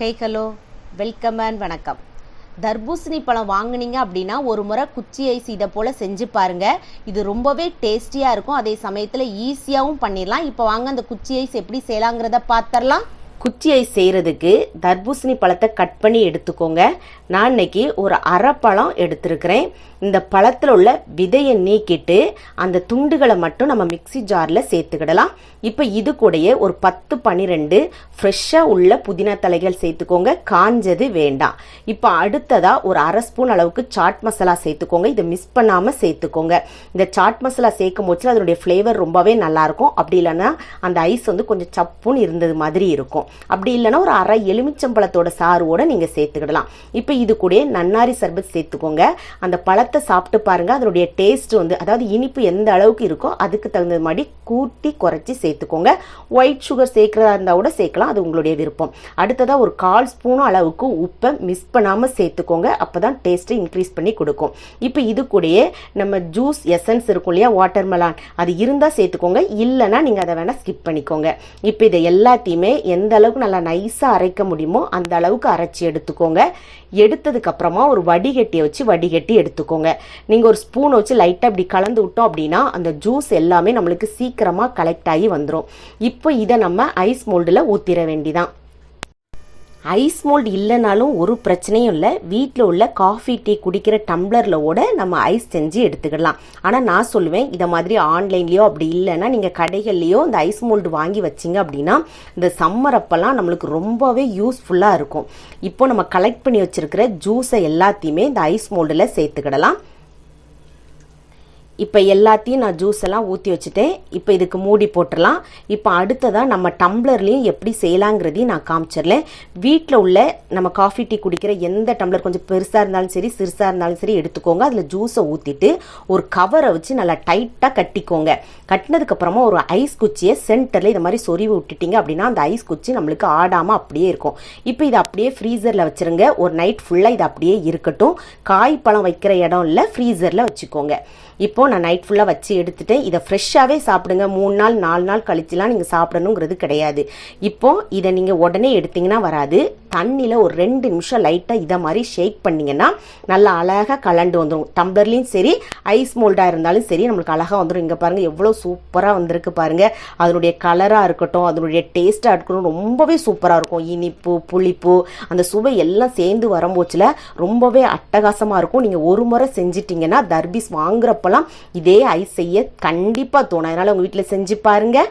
Hey hello welcome and வணக்கம். தர்பூசணி பழம் வாங்குனீங்க அப்படின்னா ஒரு முறை குச்சி ஐஸ் இதை போல் செஞ்சு பாருங்க. இது ரொம்பவே டேஸ்டியாக இருக்கும். அதே சமயத்தில் ஈஸியாகவும் பண்ணிடலாம். இப்போ வாங்க அந்த குச்சி ஐஸ் எப்படி செய்யலாங்கிறத பார்த்துடலாம் குச்சி ஐஸ் செய்கிறதுக்கு தர்பூசணி பழத்தை கட் பண்ணி எடுத்துக்கோங்க. நான் இன்னைக்கு ஒரு அரை பழம் எடுத்திருக்கிறேன். இந்த பழத்தில் உள்ள விதையை நீக்கிட்டு அந்த துண்டுகளை மட்டும் நம்ம மிக்ஸி ஜாரில் சேர்த்துக்கிடலாம். இப்போ இது கூடயே ஒரு பத்து பன்னிரெண்டு ஃப்ரெஷ்ஷாக உள்ள புதினா தலைகள் சேர்த்துக்கோங்க. காஞ்சது வேண்டாம். இப்போ அடுத்ததாக ஒரு அரை ஸ்பூன் அளவுக்கு சாட் மசாலா சேர்த்துக்கோங்க. இதை மிஸ் பண்ணாமல் சேர்த்துக்கோங்க. இந்த சாட் மசாலா சேர்க்கும் போச்சு அதனுடைய ஃப்ளேவர் ரொம்பவே நல்லாயிருக்கும் அப்படி இல்லைன்னா அந்த ஐஸ் வந்து கொஞ்சம் சப்புன்னு இருந்தது மாதிரி இருக்கும். அப்படி இல்லைன்னா ஒரு அரை எலுமிச்சம்பழத்தோட சாறுவோட நீங்கள் சேர்த்துக்கிடலாம். இப்போ இது கூட நன்னாரி சர்பத் சேர்த்துக்கோங்க. அந்த பழத்தை சாப்பிட்டு பாருங்கள் அதனுடைய டேஸ்ட் வந்து அதாவது இனிப்பு எந்த அளவுக்கு இருக்கோ அதுக்கு தகுந்த மாதிரி கூட்டி குறைச்சி சேர்த்துக்கோங்க. ஒயிட் சுகர் சேர்க்கிறதா இருந்தால் கூட சேர்க்கலாம். அது உங்களுடைய விருப்பம். அடுத்ததாக ஒரு கால் ஸ்பூன் அளவுக்கு உப்பை மிஸ் பண்ணாமல் சேர்த்துக்கோங்க. அப்போ தான் டேஸ்ட்டை இன்க்ரீஸ் பண்ணி கொடுக்கும். இப்போ இது கூடயே நம்ம ஜூஸ் எசன்ஸ் இருக்கும் இல்லையா? வாட்டர் மெலான் அது இருந்தால் சேர்த்துக்கோங்க. இல்லைன்னா நீங்கள் அதை வேணால் ஸ்கிப் பண்ணிக்கோங்க. இப்போ இதை எல்லாத்தையுமே எந்த அளவுக்கு நல்லா நைஸாக அரைக்க முடியுமோ அந்த அளவுக்கு அரைச்சி எடுத்துக்கோங்க. எடுத்ததுக்கப்புறமா ஒரு வடிகட்டியை வச்சு வடிகட்டி எடுத்துக்கோங்க. நீங்கள் ஒரு ஸ்பூன் வச்சு லைட்டாக இப்படி கலந்து விட்டோம் அப்படின்னா அந்த ஜூஸ் எல்லாமே நம்மளுக்கு சீக்கிரமாக கலெக்ட் ஆகி வந்துடும் இப்போ இதை நம்ம ஐஸ் மோல்டில் ஊற்றிட வேண்டிதான். ஐஸ் மோல்டு இல்லைனாலும் ஒரு பிரச்சனையும் இல்லை. வீட்டில் உள்ள காஃபி டீ குடிக்கிற டம்ளரில் கூட நம்ம ஐஸ் செஞ்சு எடுத்துக்கிடலாம் ஆனால் நான் சொல்லுவேன் இதை மாதிரி ஆன்லைன்லேயோ அப்படி இல்லைன்னா நீங்கள் கடைகள்லேயோ இந்த ஐஸ் மோல்டு வாங்கி வச்சிங்க அப்படின்னா இந்த சம்மர் அப்போல்லாம் நம்மளுக்கு ரொம்பவே யூஸ்ஃபுல்லாக இருக்கும். இப்போ நம்ம கலெக்ட் பண்ணி வச்சுருக்கிற ஜூஸை எல்லாத்தையுமே இந்த ஐஸ் மோல்டில் சேர்த்துக்கிடலாம். இப்போ எல்லாத்தையும் நான் ஜூஸ் எல்லாம் ஊற்றி வச்சுட்டேன். இப்போ இதுக்கு மூடி போட்டுடலாம் இப்போ அடுத்ததாக நம்ம டம்ளர்லேயும் எப்படி செய்யலாங்கிறதையும் நான் காமிச்சிடலேன் வீட்டில் உள்ள நம்ம காஃபி டீ குடிக்கிற எந்த டம்ளர் கொஞ்சம் பெருசாக இருந்தாலும் சரி சிறுசாக இருந்தாலும் சரி எடுத்துக்கோங்க. அதில் ஜூஸை ஊற்றிட்டு ஒரு கவரை வச்சு நல்லா டைட்டாக கட்டிக்கோங்க. கட்டினதுக்கப்புறமா ஒரு ஐஸ் குச்சியை சென்டரில் இது மாதிரி சொறிவு விட்டுட்டீங்க அப்படின்னா அந்த ஐஸ் குச்சி நம்மளுக்கு ஆடாமல் அப்படியே இருக்கும். இப்போ இதை அப்படியே ஃப்ரீசரில் வச்சுருங்க. ஒரு நைட் ஃபுல்லாக இது அப்படியே இருக்கட்டும். காய் பழம் வைக்கிற இடம் இல்லை ஃப்ரீசரில் வச்சுக்கோங்க. இப்போ நான் நைட் ஃபுல்லாக வச்சு எடுத்துட்டேன் இதை ஃப்ரெஷ்ஷாகவே சாப்பிடுங்க. மூணு நாள் நாலு நாள் கழிச்சுலாம் நீங்கள் சாப்பிடணுங்கிறது கிடையாது. இப்போ இதை நீங்கள் உடனே எடுத்தீங்கன்னா வராது. தண்ணியில் ஒரு ரெண்டு நிமிஷம் லைட்டாக இதை மாதிரி ஷேக் பண்ணிங்கன்னா நல்லா அழகாக கலண்டு வந்துடும் டம்ளர்லேயும் சரி ஐஸ் மோல்டாக இருந்தாலும் சரி நம்மளுக்கு அழகாக வந்துடும் இங்கே பாருங்கள் எவ்வளோ சூப்பராக வந்திருக்கு பாருங்கள் அதனுடைய கலராக இருக்கட்டும் அதனுடைய டேஸ்ட்டாக இருக்கட்டும் ரொம்பவே சூப்பராக இருக்கும். இனிப்பு புளிப்பு அந்த சுவை எல்லாம் சேர்ந்து வரும்போச்சில் ரொம்பவே அட்டகாசமாக இருக்கும். நீங்கள் ஒரு முறை செஞ்சிட்டிங்கன்னா தர்பீஸ் வாங்குறப்பெல்லாம் இதே ஐஸ் செய்ய கண்டிப்பாக தோணும். அதனால் உங்கள் வீட்டில் செஞ்சு பாருங்கள்